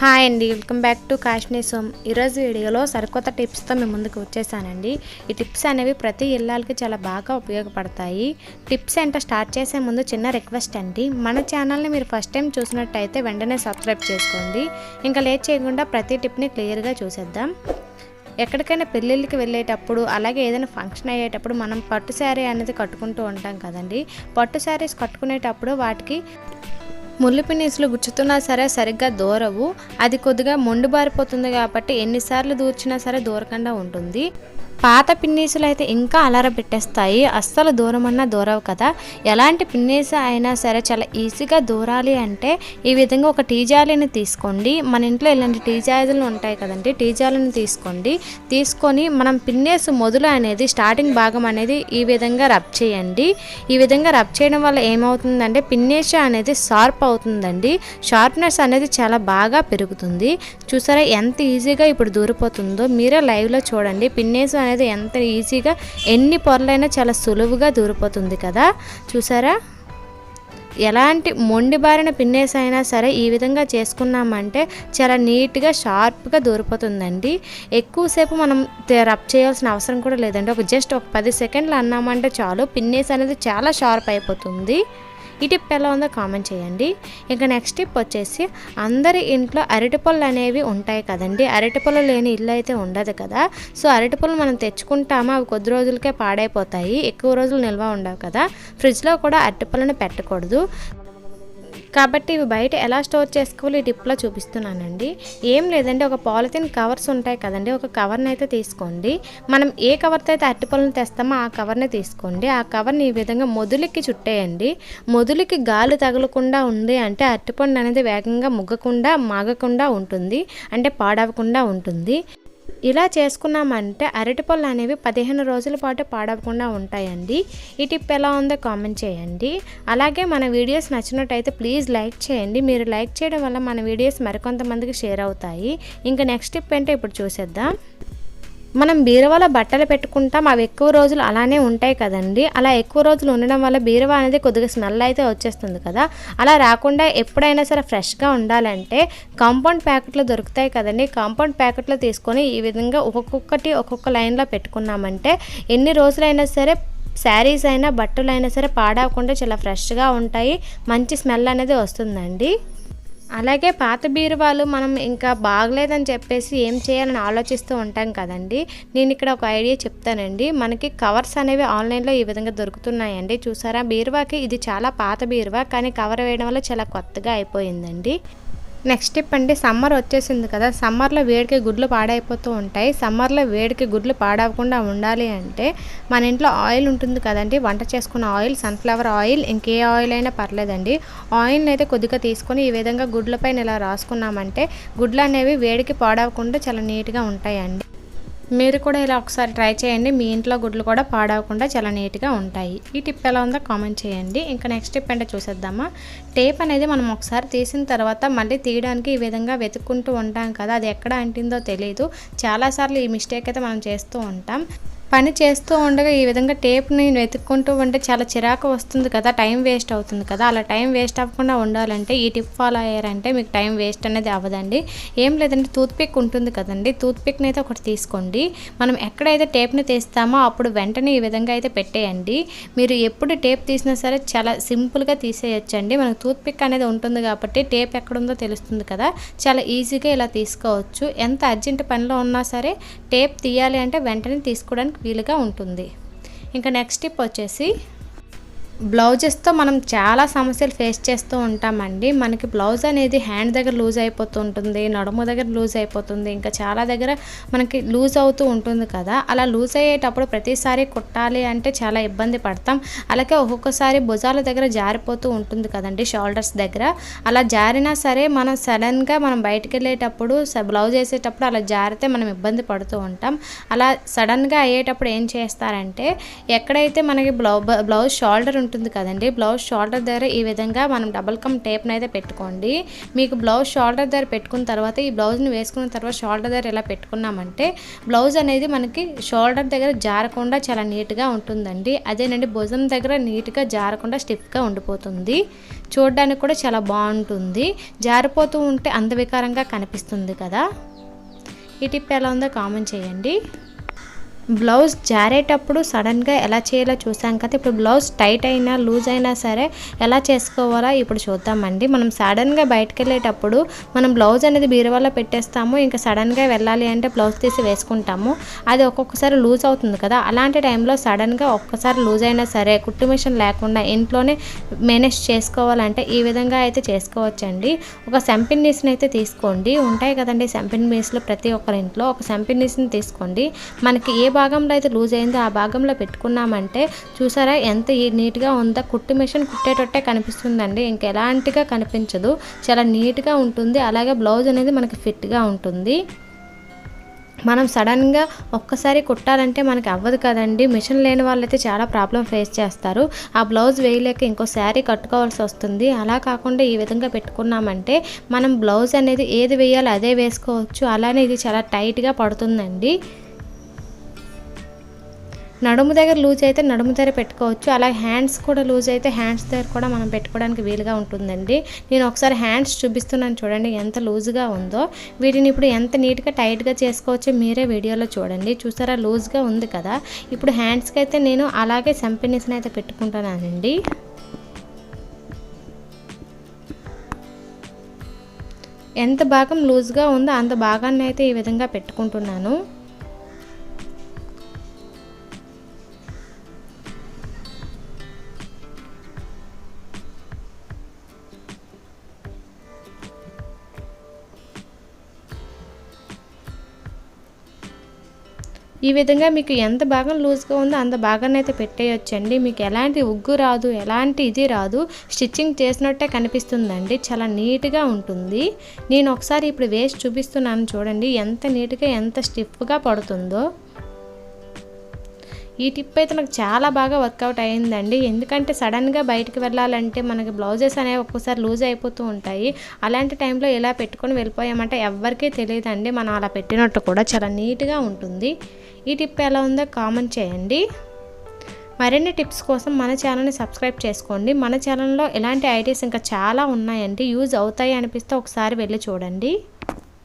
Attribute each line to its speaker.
Speaker 1: Hi అండి welcome back to Kashmir సోమ్. ఈరోజు వీడియోలో సరికొత్త టిప్స్తో మేము ముందుకు వచ్చేసానండి. ఈ టిప్స్ అనేవి ప్రతి ఇళ్ళకి చాలా బాగా ఉపయోగపడతాయి. టిప్స్ ఏంటో స్టార్ట్ చేసే ముందు చిన్న రిక్వెస్ట్ అండి. మన ఛానల్ని మీరు ఫస్ట్ టైం చూసినట్టయితే వెంటనే సబ్స్క్రైబ్ చేసుకోండి. ఇంకా లేట్ చేయకుండా ప్రతి టిప్ని క్లియర్గా చూసేద్దాం. ఎక్కడికైనా పెళ్ళిళ్ళకి వెళ్ళేటప్పుడు అలాగే ఏదైనా ఫంక్షన్ అయ్యేటప్పుడు మనం పట్టు శారీ అనేది కట్టుకుంటూ ఉంటాం కదండి. పట్టు శారీస్ కట్టుకునేటప్పుడు వాటికి ముళ్ళు గుచ్చుతున్నా సరే సరిగ్గా దూరవు. అది కొద్దిగా మొండిబారిపోతుంది కాబట్టి ఎన్నిసార్లు దూర్చినా సరే దూరకుండా ఉంటుంది. పాత పిన్నీసులు అయితే ఇంకా అలర పెట్టేస్తాయి. అస్సలు దూరమన్నా దూరవు కదా. ఎలాంటి పిన్నీసు అయినా సరే చాలా ఈజీగా దూరాలి అంటే ఈ విధంగా ఒక టీజాలిని తీసుకోండి. మన ఇంట్లో ఇలాంటి టీ ఉంటాయి కదండి టీజాలిని తీసుకోండి. తీసుకొని మనం పిన్నేసు మొదలు అనేది స్టార్టింగ్ భాగం అనేది ఈ విధంగా రబ్ చేయండి. ఈ విధంగా రబ్ చేయడం వల్ల ఏమవుతుందంటే పిన్నేస అనేది షార్ప్ అవుతుందండి. షార్ప్నెస్ అనేది చాలా బాగా పెరుగుతుంది. చూసారా ఎంత ఈజీగా ఇప్పుడు దూరిపోతుందో. మీరే లైవ్లో చూడండి. పిన్నేసు అనేది ఎంత ఈజీగా ఎన్ని పొరలైనా చాలా సులువుగా దూరిపోతుంది కదా? చూసారా? ఎలాంటి మొండి బారిన పిన్నేస్ అయినా సరే ఈ విధంగా చేసుకున్నామంటే చాలా నీట్గా షార్ప్గా దూరిపోతుందండి. ఎక్కువసేపు మనం రబ్ చేయాల్సిన అవసరం కూడా లేదండి. ఒక జస్ట్ ఒక పది సెకండ్లు అన్నామంటే చాలు పిన్నేస్ అనేది చాలా షార్ప్ అయిపోతుంది. ఈ టిప్ ఎలా ఉందో కామెంట్ చేయండి. ఇంకా నెక్స్ట్ టిప్ వచ్చేసి అందరి ఇంట్లో అరటిపళ్ళు అనేవి ఉంటాయి కదండి. అరటిపళ్ళు లేని ఇల్లు అయితే ఉండదు కదా. సో అరటిపళ్ళు మనం తెచ్చుకుంటామా? అవి కొద్ది రోజులకే పాడైపోతాయి. ఎక్కువ రోజులు నిల్వ ఉండవు కదా. ఫ్రిడ్జ్లో కూడా అరటిపళ్ళని పెట్టకూడదు. కాబట్టి ఇవి బయట ఎలా స్టోర్ చేసుకోవాలి ఈ టిప్లో చూపిస్తున్నానండి. ఏం లేదండి ఒక పాలిథిన్ కవర్స్ ఉంటాయి కదండి ఒక కవర్ని అయితే తీసుకోండి. మనం ఏ కవర్తో అయితే అరటిపళ్ళని తెస్తామో ఆ కవర్ని తీసుకోండి. ఆ కవర్ని ఈ విధంగా మొదులికి చుట్టేయండి. మొదులికి గాలి తగలకుండా ఉంది అంటే అరటిపండు అనేది వేగంగా ముగ్గకుండా మాగకుండా ఉంటుంది. అంటే పాడవకుండా ఉంటుంది. ఇలా చేసుకున్నామంటే అరటిపళ్ళు అనేవి పదిహేను రోజుల పాటు పాడవకుండా ఉంటాయండి. ఈ టిప్ ఎలా ఉందో కామెంట్ చేయండి. అలాగే మన వీడియోస్ నచ్చినట్టయితే ప్లీజ్ లైక్ చేయండి. మీరు లైక్ చేయడం వల్ల మన వీడియోస్ మరికొంతమందికి షేర్ అవుతాయి. ఇంకా నెక్స్ట్ టిప్ అంటే ఇప్పుడు చూసేద్దాం. మనం బీరువాలో బట్టలు పెట్టుకుంటాం అవి ఎక్కువ రోజులు అలానే ఉంటాయి కదండి. అలా ఎక్కువ రోజులు ఉండడం వల్ల బీరువా అనేది కొద్దిగా స్మెల్ అయితే వచ్చేస్తుంది కదా. అలా రాకుండా ఎప్పుడైనా సరే ఫ్రెష్గా ఉండాలంటే కాంపౌండ్ ప్యాకెట్లు దొరుకుతాయి కదండి. కాంపౌండ్ ప్యాకెట్లు తీసుకొని ఈ విధంగా ఒక్కొక్కటి ఒక్కొక్క లైన్లో పెట్టుకున్నామంటే ఎన్ని రోజులైనా సరే శారీస్ అయినా బట్టలు అయినా సరే పాడవకుండా చాలా ఫ్రెష్గా ఉంటాయి. మంచి స్మెల్ అనేది వస్తుందండి. అలాగే పాత బీరువాలు మనం ఇంకా బాగలేదని చెప్పేసి ఏం చేయాలని ఆలోచిస్తూ ఉంటాం కదండి. నేను ఇక్కడ ఒక ఐడియా చెప్తానండి. మనకి కవర్స్ అనేవి ఆన్లైన్లో ఈ విధంగా దొరుకుతున్నాయండి. చూసారా? బీరువాకి ఇది చాలా పాత బీరువా? కానీ కవర్ వేయడం వల్ల చాలా కొత్తగా అయిపోయిందండి. నెక్స్ట్ స్టెప్ అండి సమ్మర్ వచ్చేసింది కదా. సమ్మర్లో వేడికి గుడ్లు పాడైపోతూ ఉంటాయి. సమ్మర్లో వేడికి గుడ్లు పాడవకుండా ఉండాలి అంటే మన ఇంట్లో ఆయిల్ ఉంటుంది కదండి. వంట చేసుకున్న ఆయిల్ సన్ఫ్లవర్ ఆయిల్ ఇంకే ఆయిల్ అయినా పర్లేదండి. ఆయిల్ని అయితే కొద్దిగా తీసుకొని ఈ విధంగా గుడ్లపైన ఇలా రాసుకున్నామంటే గుడ్లు అనేవి వేడికి పాడవకుండా చాలా నీట్గా ఉంటాయండి. మీరు కూడా ఇలా ఒకసారి ట్రై చేయండి. మీ ఇంట్లో గుడ్లు కూడా పాడవకుండా చాలా నీట్గా ఉంటాయి. ఈ టిప్ ఎలా ఉందో కామెంట్ చేయండి. ఇంకా నెక్స్ట్ టిప్ అంటే చూసేద్దామా? టేప్ అనేది మనం ఒకసారి తీసిన తర్వాత మళ్ళీ తీయడానికి ఈ విధంగా వెతుక్కుంటూ ఉంటాం కదా అది ఎక్కడ అంటిందో తెలియదు చాలాసార్లు ఈ మిస్టేక్ అయితే మనం చేస్తూ ఉంటాం. పని చేస్తూ ఉండగా ఈ విధంగా టేప్ని వెతుక్కుంటూ ఉంటే చాలా చిరాకు వస్తుంది కదా టైం వేస్ట్ అవుతుంది కదా. అలా టైం వేస్ట్ అవ్వకుండా ఉండాలంటే ఈ టిప్ ఫాలో అయ్యారంటే మీకు టైం వేస్ట్ అనేది అవ్వదండి. ఏం లేదంటే టూత్ పిక్ ఉంటుంది కదండి. టూత్ పిక్ని అయితే ఒకటి తీసుకోండి. మనం ఎక్కడైతే టేప్ని తీస్తామో అప్పుడు వెంటనే ఈ విధంగా అయితే పెట్టేయండి. మీరు ఎప్పుడు టేప్ తీసినా సరే చాలా సింపుల్గా తీసేయచ్చండి. మనకు టూత్ పిక్ అనేది ఉంటుంది కాబట్టి టేప్ ఎక్కడుందో తెలుస్తుంది కదా. చాలా ఈజీగా ఇలా తీసుకోవచ్చు. ఎంత అర్జెంట్ పనిలో ఉన్నా సరే టేప్ తీయాలి అంటే వెంటనే తీసుకోవడానికి వీలుగా ఉంటుంది. ఇంకా నెక్స్ట్ టిప్ వచ్చేసి బ్లౌజెస్తో మనం చాలా సమస్యలు ఫేస్ చేస్తూ ఉంటామండి. మనకి బ్లౌజ్ అనేది హ్యాండ్ దగ్గర లూజ్ అయిపోతూ ఉంటుంది నడుము దగ్గర లూజ్ అయిపోతుంది ఇంకా చాలా దగ్గర మనకి లూజ్ అవుతూ ఉంటుంది కదా. అలా లూజ్ అయ్యేటప్పుడు ప్రతిసారి కుట్టాలి అంటే చాలా ఇబ్బంది పడతాం. అలాగే ఒక్కొక్కసారి భుజాల దగ్గర జారిపోతూ ఉంటుంది కదండి షోల్డర్స్ దగ్గర. అలా జారినా సరే మనం సడన్గా మనం బయటికి వెళ్ళేటప్పుడు స- బ్లౌజ్ వేసేటప్పుడు అలా జారితే మనం ఇబ్బంది పడుతూ ఉంటాం. అలా సడన్గా అయ్యేటప్పుడు ఏం చేస్తారంటే ఎక్కడైతే మనకి బ్లౌ బ్లౌజ్ షోల్డర్ ఉంటుంది కదండి. బ్లౌజ్ షోల్డర్ దగ్గర ఈ విధంగా మనం డబల్ కమ్ టేప్ని అయితే పెట్టుకోండి. మీకు బ్లౌజ్ షోల్డర్ దగ్గర పెట్టుకున్న తర్వాత ఈ బ్లౌజ్ని వేసుకున్న తర్వాత షోల్డర్ దగ్గర ఎలా పెట్టుకున్నామంటే బ్లౌజ్ అనేది మనకి షోల్డర్ దగ్గర జారకుండా చాలా నీట్గా ఉంటుందండి. అదేనండి భుజం దగ్గర నీట్గా జారకుండా స్టిఫ్గా ఉండిపోతుంది. చూడడానికి కూడా చాలా బాగుంటుంది. జారిపోతూ ఉంటే అందవికారంగా కనిపిస్తుంది కదా. ఈ టిప్ ఎలా ఉందో కామెంట్ చేయండి. బ్లౌజ్ జారేటప్పుడు సడన్గా ఎలా చేయాలో చూసాం కదా. ఇప్పుడు బ్లౌజ్ టైట్ అయినా లూజ్ అయినా సరే ఎలా చేసుకోవాలా ఇప్పుడు చూద్దామండి. మనం సడన్గా బయటకు వెళ్ళేటప్పుడు మనం బ్లౌజ్ అనేది బీరువాలో పెట్టేస్తాము. ఇంకా సడన్గా వెళ్ళాలి అంటే బ్లౌజ్ తీసి వేసుకుంటాము. అది ఒక్కొక్కసారి లూజ్ అవుతుంది కదా. అలాంటి టైంలో సడన్గా ఒక్కసారి లూజ్ అయినా సరే కుట్టు మిషన్ లేకుండా ఇంట్లోనే మేనేజ్ చేసుకోవాలంటే ఈ విధంగా అయితే చేసుకోవచ్చండి. ఒక సెంపిన్ నీస్ని అయితే తీసుకోండి. ఉంటాయి కదండి సెంపిన్ నీస్లు ప్రతి ఒక్కరి ఇంట్లో. ఒక సెంపిన్ నీస్ని తీసుకోండి. మనకి ఏ భాగంలో అయితే లూజ్ అయిందో. ఆ భాగంలో పెట్టుకున్నామంటే చూసారా ఎంత నీట్గా ఉందో. కుట్టు మిషన్ కుట్టేటట్టే కనిపిస్తుందండి. ఇంకా ఎలాంటిగా కనిపించదు. చాలా నీట్గా ఉంటుంది. అలాగే బ్లౌజ్ అనేది మనకి ఫిట్గా ఉంటుంది. మనం సడన్గా ఒక్కసారి కుట్టాలంటే మనకి అవ్వదు కదండి. మిషన్ లేని వాళ్ళైతే చాలా ప్రాబ్లం ఫేస్ చేస్తారు. ఆ బ్లౌజ్ వేయలేక ఇంకో శారీ కట్టుకోవాల్సి వస్తుంది. అలా కాకుండా ఈ విధంగా పెట్టుకున్నామంటే మనం బ్లౌజ్ అనేది ఏది వేయాలో అదే వేసుకోవచ్చు. అలానే ఇది చాలా టైట్గా పడుతుందండి. నడుము దగ్గర లూజ్ అయితే నడుము దగ్గర పెట్టుకోవచ్చు. అలాగే హ్యాండ్స్ కూడా లూజ్ అయితే హ్యాండ్స్ దగ్గర కూడా మనం పెట్టుకోవడానికి వీలుగా ఉంటుందండి. నేను ఒకసారి హ్యాండ్స్ చూపిస్తున్నాను చూడండి ఎంత లూజ్గా ఉందో. వీటిని ఇప్పుడు ఎంత నీట్గా టైట్గా చేసుకోవచ్చో మీరే వీడియోలో చూడండి. చూసారా? లూజ్గా ఉంది కదా. ఇప్పుడు హ్యాండ్స్కి అయితే నేను అలాగే సంపెనీస్ని అయితే పెట్టుకుంటున్నానండి ఎంత భాగం లూజ్గా ఉందో అంత భాగాన్ని అయితే ఈ విధంగా పెట్టుకుంటున్నాను. ఈ విధంగా మీకు ఎంత భాగం లూజ్గా ఉందో అంత భాగాన్ని అయితే పెట్టేయొచ్చండి. మీకు ఎలాంటి ఉగ్గు రాదు ఎలాంటి ఇది రాదు. స్టిచ్చింగ్ చేసినట్టే కనిపిస్తుందండి. చాలా నీట్గా ఉంటుంది. నేను ఒకసారి ఇప్పుడు వేసి చూపిస్తున్నాను చూడండి. ఎంత నీట్గా ఎంత స్టిఫ్గా పడుతుందో. ఈ టిప్ అయితే నాకు చాలా బాగా వర్కౌట్ అయ్యిందండి ఎందుకంటే సడన్గా బయటికి వెళ్ళాలంటే మనకి బ్లౌజెస్ అనేవి ఒక్కోసారి లూజ్ అయిపోతూ ఉంటాయి. అలాంటి టైంలో ఇలా పెట్టుకొని వెళ్ళిపోయామంటే ఎవరికీ తెలియదండి. మనం అలా పెట్టినట్టు కూడా చాలా నీట్గా ఉంటుంది. ఈ టిప్ ఎలా ఉందో కామెంట్ చేయండి. మరిన్ని టిప్స్ కోసం మన ఛానల్ని సబ్స్క్రైబ్ చేసుకోండి. మన ఛానల్లో ఇలాంటి ఐడియాస్ ఇంకా చాలా ఉన్నాయండి. యూజ్ అవుతాయి అనిపిస్తే ఒకసారి వెళ్ళి చూడండి.